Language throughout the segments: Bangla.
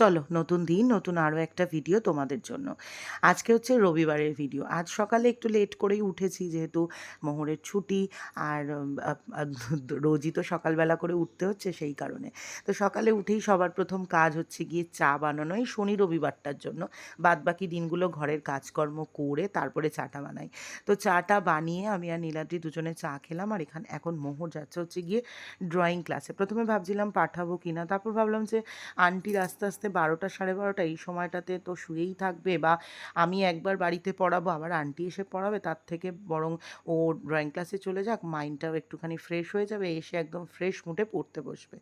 চলো, নতুন দিন, নতুন আরও একটা ভিডিও তোমাদের জন্য। আজকে হচ্ছে রবিবারের ভিডিও আজ সকালে একটু লেট করেই উঠেছি, যেহেতু মোহরের ছুটি আর রোজই তো সকালবেলা করে উঠতে হচ্ছে সেই কারণে। তো সকালে উঠেই সবার প্রথম কাজ হচ্ছে গিয়ে চা বানানো এই শনি রবিবারটার জন্য। বাদ বাকি দিনগুলো ঘরের কাজকর্ম করে তারপরে চাটা বানাই। তো চাটা বানিয়ে আমি আর নীলাদ্রি দুজনে চা খেলাম আর এখানে, এখন মোহর যাচ্ছে হচ্ছে গিয়ে ড্রয়িং ক্লাসে প্রথমে ভাবছিলাম পাঠাবো কিনা, তারপর ভাবলাম যে আন্টির আস্তে আস্তে বারোটা, সাড়ে বারোটা, এই সময়টাতে তো শুয়েই থাকবে বা আমি একবার বাড়িতে পড়াবো, আবার আন্টি এসে পড়াবে, তার থেকে বরং ও ড্রয়িং ক্লাসে চলে যাক মাইন্ডটাও একটুখানি ফ্রেশ হয়ে যাবে, এসে একদম ফ্রেশ মুডে পড়তে বসবে।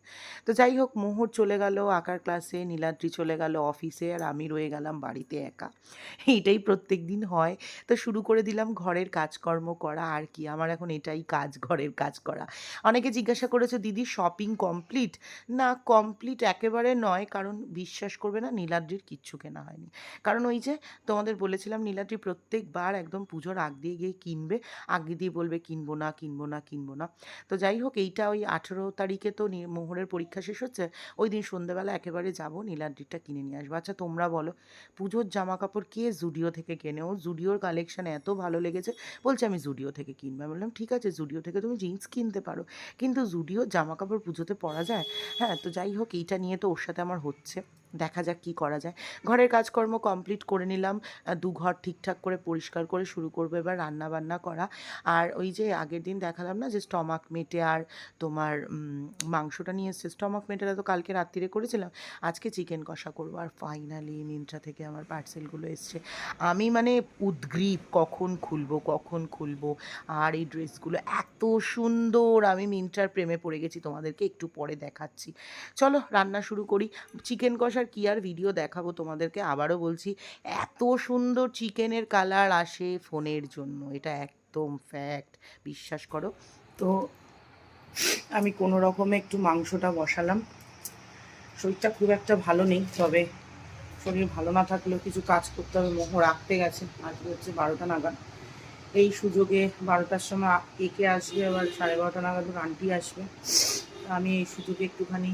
তো যাই হোক, মোহর চলে গেল, আঁকার ক্লাসে নীলাদ্রি চলে গেল অফিসে আর আমি রয়ে গেলাম বাড়িতে একা। এইটাই প্রত্যেক দিন হয়। তো শুরু করে দিলাম ঘরের কাজকর্ম করা, আর কি, আমার এখন এটাই কাজ, ঘরের কাজ করা। অনেকে জিজ্ঞাসা করেছে, দিদি শপিং কমপ্লিট না কমপ্লিট একেবারে নয়, কারণ বিশ্বাস করবে না, নীলাদ্রির কিচ্ছু কেনা হয়নি। কারণ ওই যে তোমাদের বলেছিলাম, নীলাদ্রি প্রত্যেকবার একদম পুজোর আগ দিয়ে গিয়ে কিনবে, আগ দিয়ে বলবে, কিনবো না কিনবো না কিনবো না। তো যাই হোক, এইটা ওই আঠেরো তারিখে তো মোহরের পরীক্ষা শেষ হচ্ছে, ওই দিন সন্ধ্যেবেলা একেবারে যাব নীলাদ্রিটা কিনে নিয়ে আসব। আচ্ছা তোমরা বলো, পুজোর জামা কাপড় কে জুডিও থেকে কেনে? ওর জুডিওর কালেকশন এত ভালো লেগেছে, বলছে আমি জুডিও থেকে কিনবো। আমি বললাম, ঠিক আছে, জুডিও থেকে তুমি জিন্স কিনতে পারো। কিন্তু জুডিওর জামা কাপড় পুজোতে পরা যায়? হ্যাঁ তো যাই হোক, এইটা নিয়ে তো ওর সাথে আমার হচ্ছে। দেখা যাক কি করা যায়। ঘরের কাজকর্ম কমপ্লিট করে নিলাম দু ঘর ঠিকঠাক করে পরিষ্কার করে শুরু করব এবার রান্না বান্না করা। আর ওই যে আগের দিন দেখালাম না যে স্টমাক মেটে আর তোমার মাংসটা নিয়ে এসছে। স্টমাক মেটেটা তো কালকে রাত্রিরে করেছিলাম, আজকে চিকেন কষা করব। আর ফাইনালি মিন্ট্রা থেকে আমার পার্সেলগুলো এসছে। আমি মানে উদ্গ্রীব, কখন খুলবো কখন খুলবো, আর এই ড্রেসগুলো এত সুন্দর। আমি মিন্ট্রার প্রেমে পড়ে গেছি তোমাদেরকে একটু পরে দেখাচ্ছি। চলো রান্না শুরু করি। চিকেন কষার কি আর ভিডিও দেখাবো তোমাদেরকে? আবারও বলছি, এত সুন্দর চিকেনের কালার আসে ফোনের জন্য। এটা একদম ফ্যাক্ট বিশ্বাস করো। তো আমি কোনো রকমে একটু মাংসটা বসালাম। শরীরটা খুব একটা ভালো নেই, তবে শরীর ভালো না থাকলেও কিছু কাজ করতে হবে। মোহ রাখতে গেছে আজকে হচ্ছে বারোটা নাগাদ। এই সুযোগে বারোটার সময় একে আসবে? আবার সাড়ে বারোটা নাগাদ আন্টি আসবে। আমি এই সুযোগে একটুখানি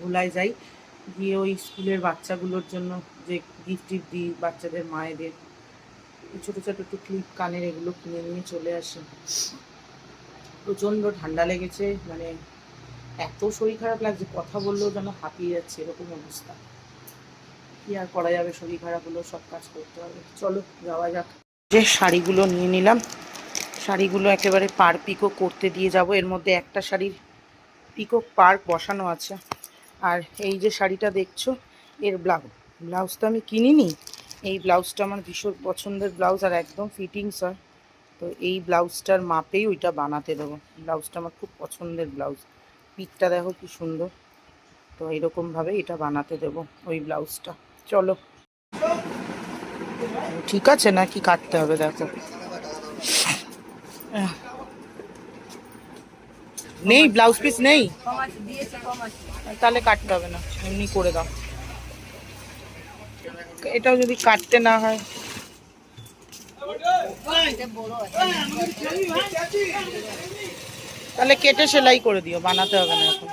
ভুলায় যাই। গিয়ে ওই স্কুলের বাচ্চাগুলোর জন্য যে গিফট টিফট দিই বাচ্চাদের, মায়েদের ছোটো ছোটো একটু ক্লিপ কানের এগুলো কিনে নিয়ে চলে আসে। প্রচণ্ড ঠান্ডা লেগেছে মানে এত শরীর খারাপ লাগছে, কথা বললেও যেন হাঁপিয়ে যাচ্ছে, এরকম অবস্থা। কি আর করা যাবে, শরীর খারাপ হলেও সব কাজ করতে হবে। চলো, যাওয়া যাক। যে শাড়িগুলো নিয়ে নিলাম, শাড়িগুলো একেবারে পার পিকো করতে দিয়ে যাব। এর মধ্যে একটা শাড়ির পিকো পার্ক বসানো আছে। আর এই যে শাড়িটা দেখছ, এর ব্লাউজ ব্লাউজটা আমি কিনিনি। এই ব্লাউজটা আমার ভীষণ পছন্দের ব্লাউজ আর একদম ফিটিংস হয়। তো এই ব্লাউজটার মাপেই ওইটা বানাতে দেবো। ব্লাউজটা আমার খুব পছন্দের ব্লাউজ। পিকটা দেখো কি সুন্দর। তো এরকমভাবে এটা বানাতে দেবো ওই ব্লাউজটা। চলো। ঠিক আছে নাকি কাটতে হবে, দেখো। নেই ব্লাউজ পিস নেই। তাহলে কাটতে হবে না এমনি করে দাও। এটাও যদি কাটতে না হয়। তাহলে কেটে সেলাই করে দিও বানাতে হবে না এখন।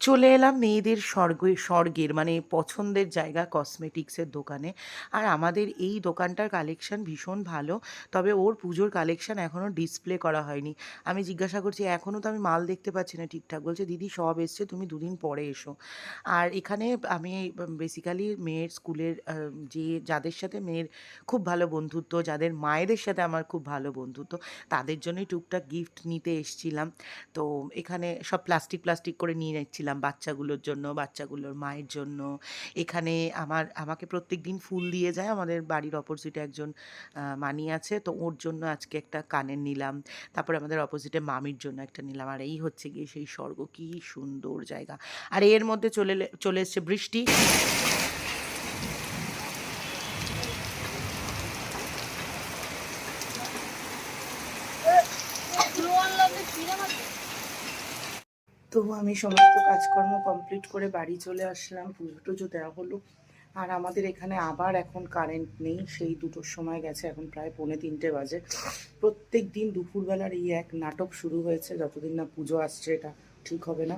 চলে এলাম মেয়েদের স্বর্গ, স্বর্গের মানে পছন্দের জায়গা কসমেটিক্সের দোকানে। আর আমাদের এই দোকানটার কালেকশন ভীষণ ভালো, তবে ওর পুজোর কালেকশন এখনও ডিসপ্লে করা হয়নি। আমি জিজ্ঞাসা করছি এখনও তো আমি মাল দেখতে পাচ্ছি না ঠিকঠাক? বলছে, দিদি, সব এসছে, তুমি দুদিন পরে এসো। আর এখানে আমি বেসিক্যালি মেয়ের স্কুলের যে যাদের সাথে মেয়ের খুব ভালো বন্ধুত্ব, যাদের মায়েদের সাথে আমার খুব ভালো বন্ধুত্ব, তাদের জন্যই টুকটাক গিফট নিতে এসছিলাম। তো এখানে সব প্লাস্টিক প্লাস্টিক করে নিয়ে যাচ্ছিলাম। বাচ্চাগুলোর জন্য বাচ্চাগুলোর মায়ের জন্য এখানে আমার আমাকে প্রত্যেক দিন ফুল দিয়ে যায় আমাদের বাড়ির অপোজিটে একজন মানি আছে তো ওর জন্য আজকে একটা কানের নিলাম তারপরে আমাদের অপোজিটে মামির জন্য একটা নিলাম আর এই হচ্ছে গিয়ে সেই স্বর্গ কি সুন্দর জায়গা আর এর মধ্যে চলে চলে এসছে বৃষ্টি তো আমি সমস্ত কাজকর্ম কমপ্লিট করে বাড়ি চলে আসলাম। পুজো টুজো দেওয়া হলো। আর আমাদের এখানে আবার এখন কারেন্ট নেই। সেই দুটোর সময় গেছে, এখন প্রায় পৌনে তিনটে বাজে। প্রত্যেক দিন দুপুরবেলার এই এক নাটক শুরু হয়েছে। যতদিন না পুজো আসছে, এটা ঠিক হবে না।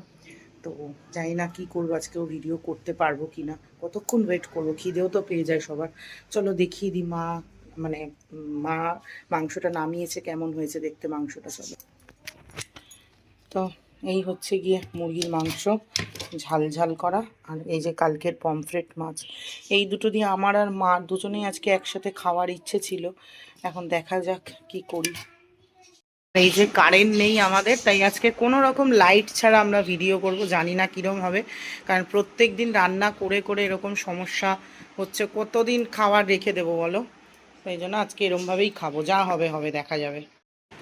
তো জানি না কি করব আজকেও ভিডিও করতে পারব কি না। কতক্ষণ ওয়েট করব? খিদেও তো পেয়ে যায় সবার। চলো দেখিয়ে দিই মা মানে মা মাংসটা নামিয়েছে, কেমন হয়েছে দেখতে মাংসটা, চলো। তো এই হচ্ছে গিয়ে মুরগির মাংস, ঝাল ঝাল করা, আর এই যে কালকের পমফ্রেট মাছ। এই দুটো দিয়ে আমার আর মা দুজনেই আজকে একসাথে খাওয়ার ইচ্ছে ছিল। এখন দেখা যাক কি করি। এই যে কারেন্ট নেই আমাদের, তাই আজকে কোনো রকম লাইট ছাড়া আমরা ভিডিও করব, জানি না কীরকম হবে। কারণ প্রত্যেক দিন রান্না করে করে এরকম সমস্যা হচ্ছে, কতদিন খাবার রেখে দেবো বলো? সেই জন্য আজকে এরমভাবেই খাব, যা হবে হবে, দেখা যাবে।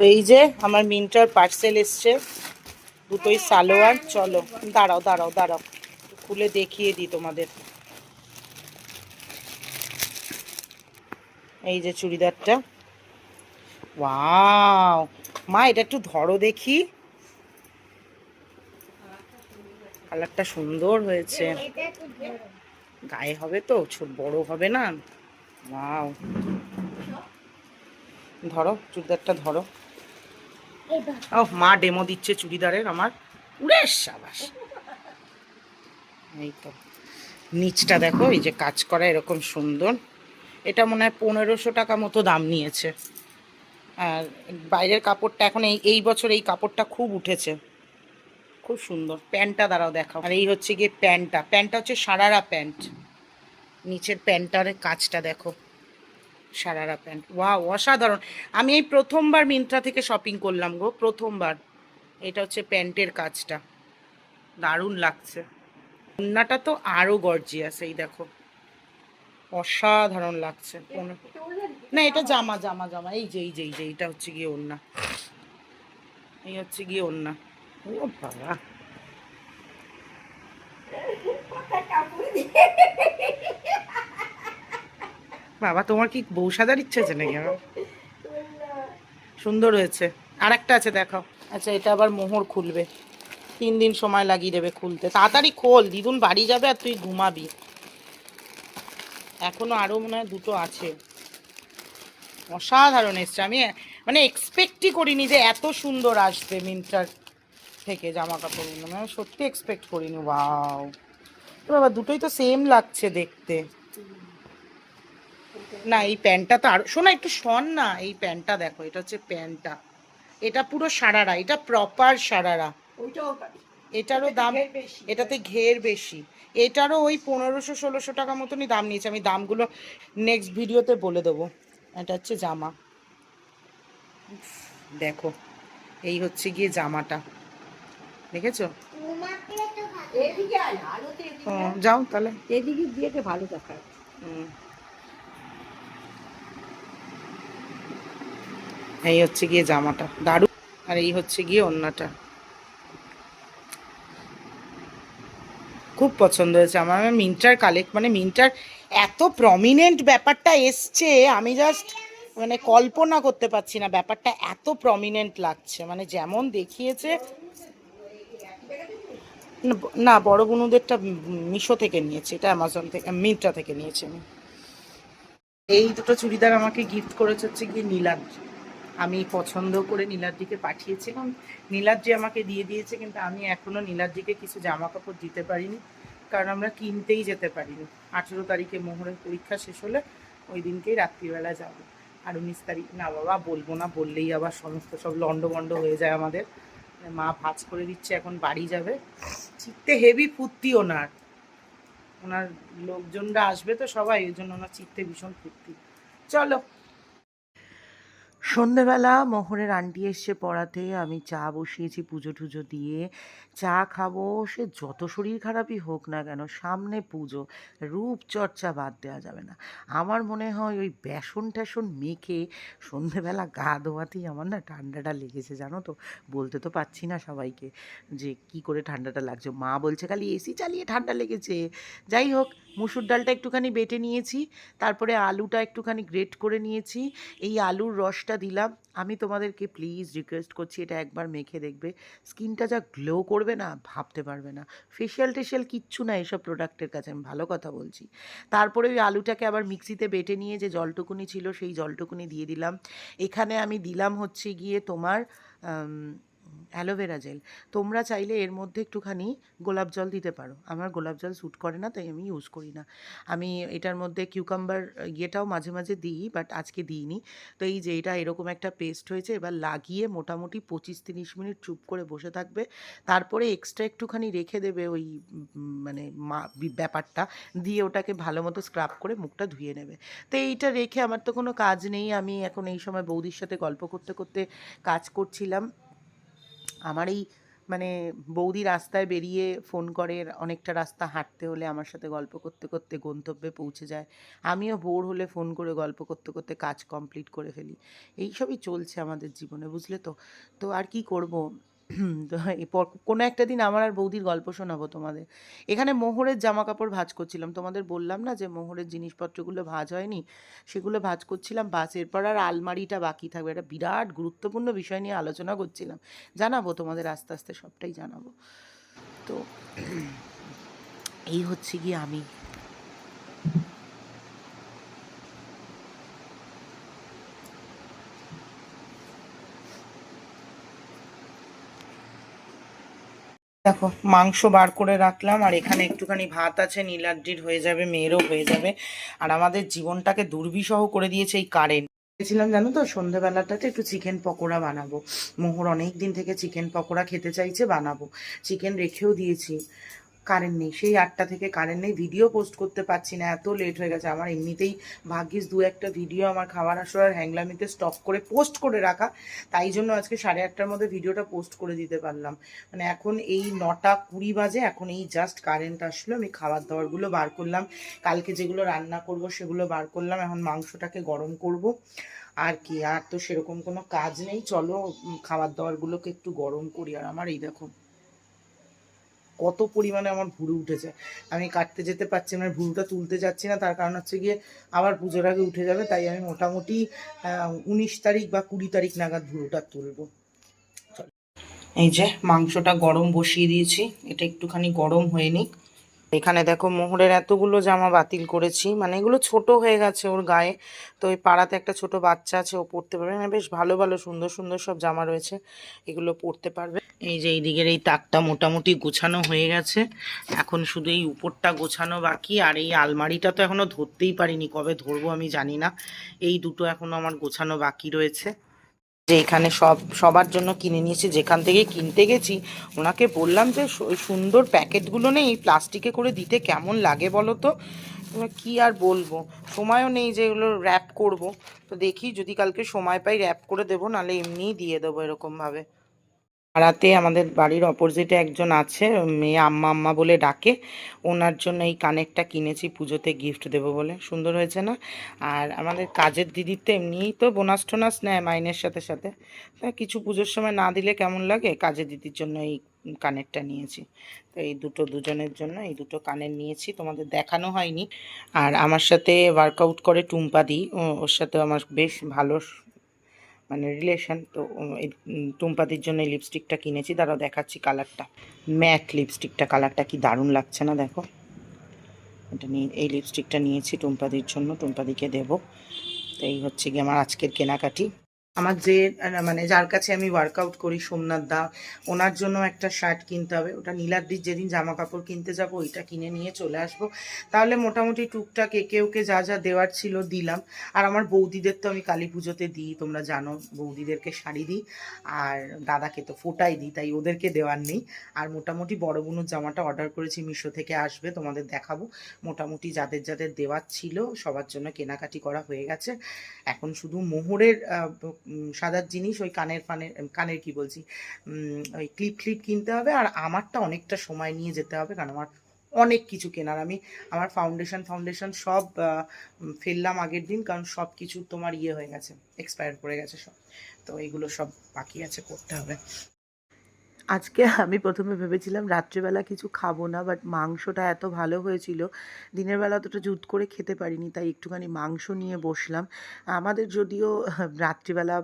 তো এই যে আমার মিন্টার পার্সেল এসছে। দুটোই সালোয়ার, চলো। দাঁড়াও দাঁড়াও দাঁড়াও। খুলে দেখিয়ে দিই তোমাদের। এই যে চুড়িদারটা। ওয়াও! মা, এটা একটু ধরো দেখি। কালারটা সুন্দর হয়েছে। গায়ে হবে তো বড় হবে না? ধরো, চুড়িদারটা ধরো। ও মা ডেমো দিচ্ছে চুড়িদারের আমার। উড়ে সাবাস। এই তো। নিচটা দেখো, এই যে কাজ করা এরকম সুন্দর। এটা মনে হয় পনেরোশো টাকা মতো দাম নিয়েছে। আর বাইরের কাপড়টা এখন এই এই বছর এই কাপড়টা খুব উঠেছে। খুব সুন্দর। প্যান্টটা দাঁড়াও দেখাও। আর এই হচ্ছে গিয়ে প্যান্টটা। প্যান্টটা হচ্ছে সারারা প্যান্ট। নিচের প্যান্টটার কাজটা দেখো। সারারা প্যান্ট। ওয়াও অসাধারণ। আমি এই প্রথমবার মিন্ত্রা থেকে শপিং করলাম গো প্রথমবার। এটা হচ্ছে প্যান্টের কাজটা। দারুণ লাগছে। ওন্নাটা তো আরও গর্জিয়াস এই দেখো। অসাধারণ লাগছে। না এটা জামা জামা জামা। এই যে এই যে এই যে এটা হচ্ছে গিয়ে ওন্না এই হচ্ছে গিয়ে ওন্না ও বাবা। বাবা, তোমার কি বউ সাজার ইচ্ছে আছে নাকি? সুন্দর হয়েছে। আর একটা আছে, দেখাও। আচ্ছা এটা আবার মোহর খুলবে। তিন দিন সময় লাগিয়ে দেবে খুলতে। তাড়াতাড়ি খোল, দিদুন বাড়ি যাবে আর তুই ঘুমাবি। এখনও আরও মনে হয় দুটো আছে। অসাধারণ এসছে। আমি মানে এক্সপেক্টই করিনি যে এত সুন্দর আসবে মিন্টার থেকে জামা কাপড়গুলো মানে সত্যি এক্সপেক্ট করিনি। ওয়াও বাবা, দুটোই তো সেম লাগছে দেখতে। না এই প্যান্টটা তো আরও শোনা একটু শোন না এই প্যান্টটা দেখো এটা হচ্ছে প্যান্টটা। এটা পুরো সারারা এটা প্রপার সারারা। এটারও দাম এটাতে ঘের বেশি। এটারও ওই পনেরোশো ষোলোশো টাকা মতনই দাম নিয়েছে। আমি দামগুলো নেক্সট ভিডিওতে বলে দেবো। এটা হচ্ছে জামা। দেখো এই হচ্ছে গিয়ে জামাটা। দেখেছ। যাও তাহলে। এদিকে দিয়ে তো ভালো দেখায়। হুম। এই হচ্ছে গিয়ে জামাটা। দারুণ। আর এই হচ্ছে গিয়ে অন্যটা খুব পছন্দ হয়েছে আমার। মিন্টার কালেক্ট মানে মিন্টার এত প্রমিনেন্ট ব্যাপারটা এসছে আমি জাস্ট মানে কল্পনা করতে পারছি না ব্যাপারটা এত প্রমিনেন্ট লাগছে। মানে যেমন দেখিয়েছে না, বড় বুনুদেরটা মিশো থেকে নিয়েছি এটা অ্যামাজন থেকে মিন্ত্রা থেকে নিয়েছি। আমি এই দুটো চুড়িদার আমাকে গিফট করেছে হচ্ছে গিয়ে নীলাদ্রি। আমি পছন্দ করে নীলাদ্রিকে পাঠিয়েছিলাম। নীলাদ্রি আমাকে দিয়ে দিয়েছে, কিন্তু আমি এখনও নীলাদ্রিকে কিছু জামা কাপড় দিতে পারিনি, কারণ আমরা কিনতেই যেতে পারিনি। আঠেরো তারিখে মোহরের পরীক্ষা শেষ হলে ওই দিনকেই রাত্রিবেলা যাব। আর উনিশ তারিখ না বাবা, বলব না, বললেই আবার সমস্ত সব লন্ডভন্ড হয়ে যায় আমাদের। মা ভাজ করে দিচ্ছে, এখন বাড়ি যাবে। চিত্তে হেভি ফুর্তি ওনার। ওনার লোকজনরা আসবে তো সবাই, ওই জন্য ওনার চিত্তে ভীষণ ফুর্তি। চলো। সন্ধেবেলা মোহরের আন্টি এসছে পড়াতে আমি চা বসিয়েছি পুজো টুজো দিয়ে। চা খাব, সে যত শরীর খারাপই হোক না কেন, সামনে পুজো। রূপচর্চা বাদ দেওয়া যাবে না। আমার মনে হয় ওই বেসন ট্যাসন মেখে সন্ধেবেলা গা ধোয়াতেই আমার না ঠান্ডাটা লেগেছে, জানো তো? বলতে তো পারছি না সবাইকে যে কি করে ঠান্ডাটা লাগছে। মা বলছে, খালি এসি চালিয়ে ঠান্ডা লেগেছে। যাই হোক মুসুর ডালটা একটুখানি বেটে নিয়েছি, তারপরে আলুটা একটুখানি গ্রেট করে নিয়েছি। এই আলুর রসটা দিলাম। আমি তোমাদেরকে প্লিজ রিকোয়েস্ট করছি, এটা একবার মেখে দেখবে। স্কিনটা যা গ্লো করবে না, ভাবতে পারবে না। ফেশিয়াল টেশিয়াল কিচ্ছু না এসব প্রোডাক্টের কাছে, আমি ভালো কথা বলছি। তারপরে ওই আলুটাকে আবার মিক্সিতে বেটে নিয়ে যে জলটুকুনি ছিল, সেই জলটুকুনি দিয়ে দিলাম। এখানে আমি দিলাম হচ্ছে গিয়ে তোমার অ্যালোভেরা জেল। তোমরা চাইলে এর মধ্যে একটুখানি গোলাপ জল দিতে পারো। আমার গোলাপ জল স্যুট করে না, তাই আমি ইউজ করি না। আমি এটার মধ্যে কিউকাম্বার ইয়েটাও মাঝে মাঝে দিই বাট আজকে দিইনি। তো এই যে এটা এরকম একটা পেস্ট হয়েছে, এবার লাগিয়ে মোটামুটি পঁচিশ তিরিশ মিনিট চুপ করে বসে থাকবে। তারপরে এক্সট্রা একটুখানি রেখে দেবে ওই মানে মা, ব্যাপারটা। দিয়ে ওটাকে ভালো মতো স্ক্রাব করে মুখটা ধুয়ে নেবে। তো এইটা রেখে আমার তো কোনো কাজ নেই। আমি এখন এই সময় বৌদির সাথে গল্প করতে করতে কাজ করছিলাম। আমার এই মানে বৌদি রাস্তায় বেরিয়ে ফোন করে অনেকটা রাস্তা হাঁটতে হলে আমার সাথে গল্প করতে করতে গন্তব্যে পৌঁছে যায়। আমিও বোর হলে ফোন করে গল্প করতে করতে কাজ কমপ্লিট করে ফেলি। এইসবই চলছে আমাদের জীবনে, বুঝলে তো? তো আর কি করব? কোনো একটা দিন আমার আর বৌদির গল্প শোনাবো তোমাদের। এখানে মোহরের জামা কাপড় ভাজ করছিলাম। তোমাদের বললাম না যে মোহরের জিনিসপত্রগুলো ভাজ হয়নি? সেগুলো ভাজ করছিলাম, বাস এরপর আর আলমারিটা বাকি থাকবে। একটা বিরাট গুরুত্বপূর্ণ বিষয় নিয়ে আলোচনা করছিলাম। জানাব তোমাদের, আস্তে আস্তে সবটাই জানাব। তো এই হচ্ছে কি আমি দেখো, মাংস বার করে রাখলাম, আর এখানে একটুখানি ভাত আছে নীলাদ্রির হয়ে যাবে, মেয়েরও হয়ে যাবে। আর আমাদের জীবনটাকে দুর্বিষহ করে দিয়েছে এই কারেন্ট ভেবেছিলাম জানো তো সন্ধ্যেবেলাটাতে একটু চিকেন পকোড়া বানাবো। মোহর অনেক দিন থেকে চিকেন পকোড়া খেতে চাইছে, বানাবো। চিকেন রেখেও দিয়েছি। কারেন্ট নেই। সেই আটটা থেকে কারেন্ট নেই। ভিডিও পোস্ট করতে পারছি না। এত লেট হয়ে গেছে। আমার এমনিতেই ভাগ্যিস দু একটা ভিডিও আমার খাবার আসর হ্যাংলামিতে স্টক করে পোস্ট করে রাখা। তাই জন্য আজকে সাড়ে আটটার মধ্যে ভিডিওটা পোস্ট করে দিতে পারলাম। মানে এখন এই নটা কুড়ি বাজে। এখন এই জাস্ট কারেন্ট আসলো। আমি খাবার দাবারগুলো বার করলাম। কালকে যেগুলো রান্না করব সেগুলো বার করলাম। এখন মাংসটাকে গরম করব। আর কি? আর তো সেরকম কোনো কাজ নেই। চলো খাবার দাবারগুলোকে একটু গরম করি। আর আমার এই দেখো কত পরিমাণে আমার ভুরু উঠেছে। আমি কাটতে যেতে পারছি না ভুরুটা তুলতে যাচ্ছি না, তার কারণ হচ্ছে গিয়ে আবার পুজোর আগে উঠে যাবে, তাই আমি মোটামুটি উনিশ তারিখ বা কুড়ি তারিখ নাগাদ ভুরুটা তুলবো। এই যে মাংসটা গরম বসিয়ে দিয়েছি, এটা একটুখানি গরম হয়ে নিক। এখানে দেখো মোহরের এতগুলো জামা বাতিল করেছি মানে এগুলো ছোট হয়ে গেছে ওর গায়ে, তো ওই পাড়াতে একটা ছোট বাচ্চা আছে, ও পড়তে পারবে না বেশ ভালো ভালো সুন্দর সুন্দর সব জামা রয়েছে, এগুলো পরতে পারবে। এই যে এই দিকের এই তাকটা মোটামুটি গোছানো হয়ে গেছে। এখন শুধু এই উপরটা গোছানো বাকি, আর এই আলমারিটা তো এখনও ধরতেই পারিনি, কবে ধরবো আমি জানি না। এই দুটো এখনও আমার গোছানো বাকি রয়েছে। যে এখানে সব, সবার জন্য কিনে নিয়েছি, যেখান থেকে কিনতে গেছি, ওনাকে বললাম যে সুন্দর প্যাকেটগুলো নেই, এই প্লাস্টিকে করে দিতে কেমন লাগে বলো তো? কি আর বলব? সময়ও নেই যে এগুলো র্যাপ করব। তো দেখি যদি কালকে সময় পাই র্যাপ করে দেবো, নাহলে এমনিই দিয়ে দেবো এরকমভাবে। পাড়াতে আমাদের বাড়ির অপোজিটে একজন আছে, মেয়ে আম্মা আম্মা বলে ডাকে। ওনার জন্য এই কানেরটা কিনেছি, পুজোতে গিফট দেবো বলে। সুন্দর হয়েছে না? আর আমাদের কাজের দিদির তো এমনিই তো বোনাস টোনাস নেয় মাইনের সাথে সাথে। তা কিছু পুজোর সময় না দিলে কেমন লাগে? কাজের দিদির জন্য এই কানেরটা নিয়েছি। তো এই দুটো দুজনের জন্য এই দুটো কানের নিয়েছি, তোমাদের দেখানো হয়নি। আর আমার সাথে ওয়ার্কআউট করে টুম্পা দি, ও- ওর সাথে আমার বেশ ভালো মানে রিলেশন তো এই তুমপাতির জন্য এই লিপস্টিকটা কিনেছি। দাঁড়াও, দেখাচ্ছি কালারটা ম্যাট লিপস্টিকটা কালারটা কি দারুণ লাগছে না, দেখো। এটা নিয়ে, এই লিপস্টিকটা নিয়েছি টুম্পাদির জন্য, টুম্পাদিকে দেব। তো এই হচ্ছে গিয়ে আমার আজকের কেনাকাটি। আমার যে মানে যার কাছে আমি ওয়ার্কআউট করি, সোমনাথ দা, ওনার জন্য একটা শার্ট কিনতে হবে। ওটা নীলাদ্রির যেদিন জামা কাপড় কিনতে যাব, ওইটা কিনে নিয়ে চলে আসব। তাহলে মোটামুটি টুকটাক একে ওকে যা যা দেওয়ার ছিল দিলাম। আর আমার বৌদিদের তো আমি কালী পুজোতে দিই, তোমরা জানো, বৌদিদেরকে শাড়ি দিই, আর দাদাকে তো ফোটাই দিই, তাই ওদেরকে দেওয়ার নেই। আর মোটামুটি বড় বোনুর জামাটা অর্ডার করেছি, মিশো থেকে আসবে, তোমাদের দেখাবো। মোটামুটি যাদের যাদের দেওয়ার ছিল, সবার জন্য কেনাকাটি করা হয়ে গেছে। এখন শুধু মোহরের সাদার জিনিস ওই কানের ফানের কানের কি বলছি ওই ক্লিপ ক্লিপ কিনতে হবে আর আমারটা অনেকটা সময় নিয়ে যেতে হবে কারণ আমার অনেক কিছু কেনার। আমি আমার ফাউন্ডেশন ফাউন্ডেশন সব ফেললাম আগের দিন কারণ সব কিছু তোমার ইয়ে হয়ে গেছে এক্সপায়ার করে গেছে সব। তো এগুলো সব বাকি আছে, করতে হবে। আজকে আমি প্রথমে ভেবেছিলাম রাত্রেবেলা কিছু খাব না বাট মাংসটা এত ভালো হয়েছিল। দিনের বেলা অতটা জুত করে খেতে পারিনি, তাই একটুখানি মাংস নিয়ে বসলাম। আমাদের যদিও রাত্রিবেলা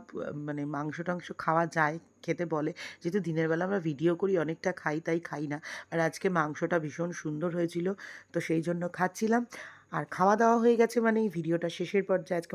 মানে মাংস টাংস খাওয়া যায়, খেতে বলে। যেহেতু দিনের বেলা আমরা ভিডিও করি, অনেকটা খাই, তাই খাই না। আর আজকে মাংসটা ভীষণ সুন্দর হয়েছিল, তো সেই জন্য খাচ্ছিলাম। আর খাওয়া দাওয়া হয়ে গেছে মানে এই ভিডিওটা শেষের পর্যায়ে আজকে